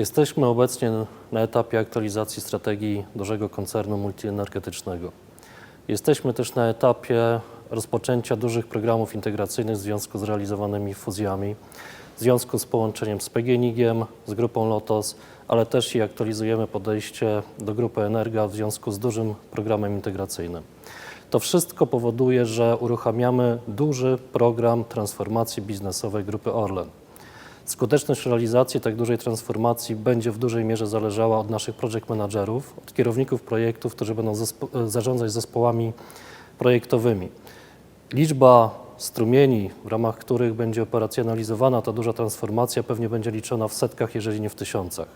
Jesteśmy obecnie na etapie aktualizacji strategii dużego koncernu multienergetycznego. Jesteśmy też na etapie rozpoczęcia dużych programów integracyjnych w związku z realizowanymi fuzjami, w związku z połączeniem z PGNiG-iem, z grupą Lotos, ale też i aktualizujemy podejście do grupy Energa w związku z dużym programem integracyjnym. To wszystko powoduje, że uruchamiamy duży program transformacji biznesowej grupy Orlen. Skuteczność realizacji tak dużej transformacji będzie w dużej mierze zależała od naszych project managerów, od kierowników projektów, którzy będą zespo- zarządzać zespołami projektowymi. Liczba strumieni, w ramach których będzie operacjonalizowana ta duża transformacja, pewnie będzie liczona w setkach, jeżeli nie w tysiącach.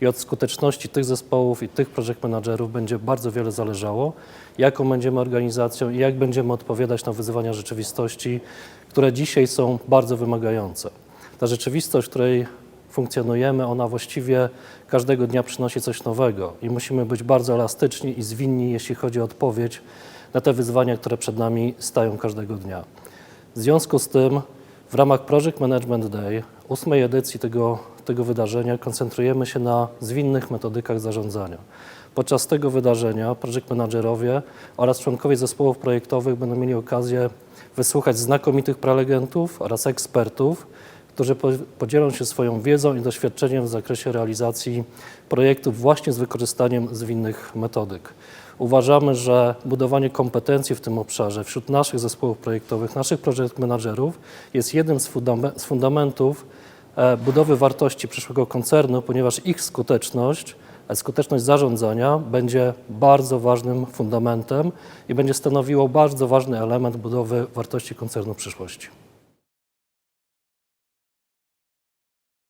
I od skuteczności tych zespołów i tych project managerów będzie bardzo wiele zależało, jaką będziemy organizacją i jak będziemy odpowiadać na wyzwania rzeczywistości, które dzisiaj są bardzo wymagające. Ta rzeczywistość, w której funkcjonujemy, ona właściwie każdego dnia przynosi coś nowego i musimy być bardzo elastyczni i zwinni, jeśli chodzi o odpowiedź na te wyzwania, które przed nami stają każdego dnia. W związku z tym w ramach Project Management Day, ósmej edycji tego, tego wydarzenia, koncentrujemy się na zwinnych metodykach zarządzania. Podczas tego wydarzenia project managerowie oraz członkowie zespołów projektowych będą mieli okazję wysłuchać znakomitych prelegentów oraz ekspertów, którzy po- podzielą się swoją wiedzą i doświadczeniem w zakresie realizacji projektów właśnie z wykorzystaniem zwinnych metodyk. Uważamy, że budowanie kompetencji w tym obszarze wśród naszych zespołów projektowych, naszych project managerów jest jednym z, fundame- z fundamentów e, budowy wartości przyszłego koncernu, ponieważ ich skuteczność, e, skuteczność zarządzania będzie bardzo ważnym fundamentem i będzie stanowiło bardzo ważny element budowy wartości koncernu przyszłości.